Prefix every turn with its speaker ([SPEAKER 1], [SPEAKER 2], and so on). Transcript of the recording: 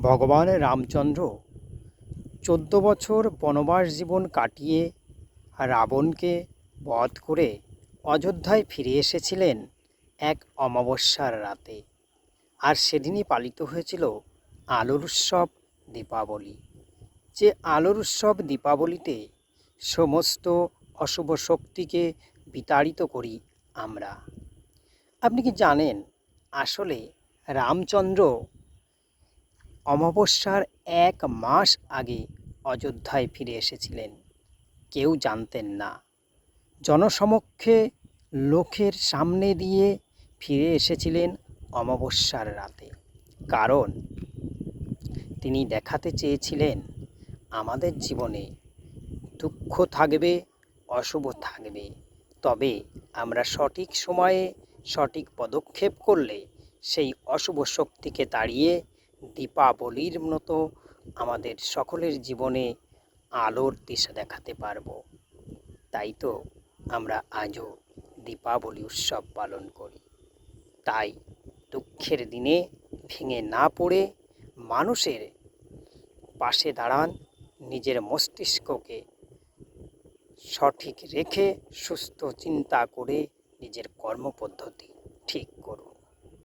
[SPEAKER 1] ভগবান রামচন্দ্র চোদ্দ বছর বনবাস জীবন কাটিয়ে রাবণকে বধ করে অযোধ্যায় ফিরে এসেছিলেন এক অমাবস্যার রাতে। আর সেদিনই পালিত হয়েছিল আলোর উৎসব দীপাবলি। যে আলোর উৎসব দীপাবলিতে সমস্ত অশুভ শক্তিকে বিতাড়িত করি আমরা। আপনি কি জানেন, আসলে রামচন্দ্র অমাবস্যার এক মাস আগে অযোধ্যায় ফিরে এসেছিলেন। কেউ জানতেন না। জনসমক্ষে লোকের সামনে দিয়ে ফিরে এসেছিলেন অমাবস্যার রাতে। কারণ তিনি দেখাতে চেয়েছিলেন, আমাদের জীবনে দুঃখ থাকবে, অশুভ থাকবে। তবে আমরা সঠিক সময়ে সঠিক পদক্ষেপ করলে সেই অশুভ শক্তিকে তাড়িয়ে দীপাবলির মতো আমাদের সকলের জীবনে আলোর দিশা দেখাতে পারব। তাই তো আমরা আজও দীপাবলি উৎসব পালন করি। তাই দুঃখের দিনে ভেঙে না পড়ে মানুষের পাশে দাঁড়ান, নিজের মস্তিষ্ককে সঠিক রেখে সুস্থ চিন্তা করে নিজের কর্মপদ্ধতি ঠিক করুন।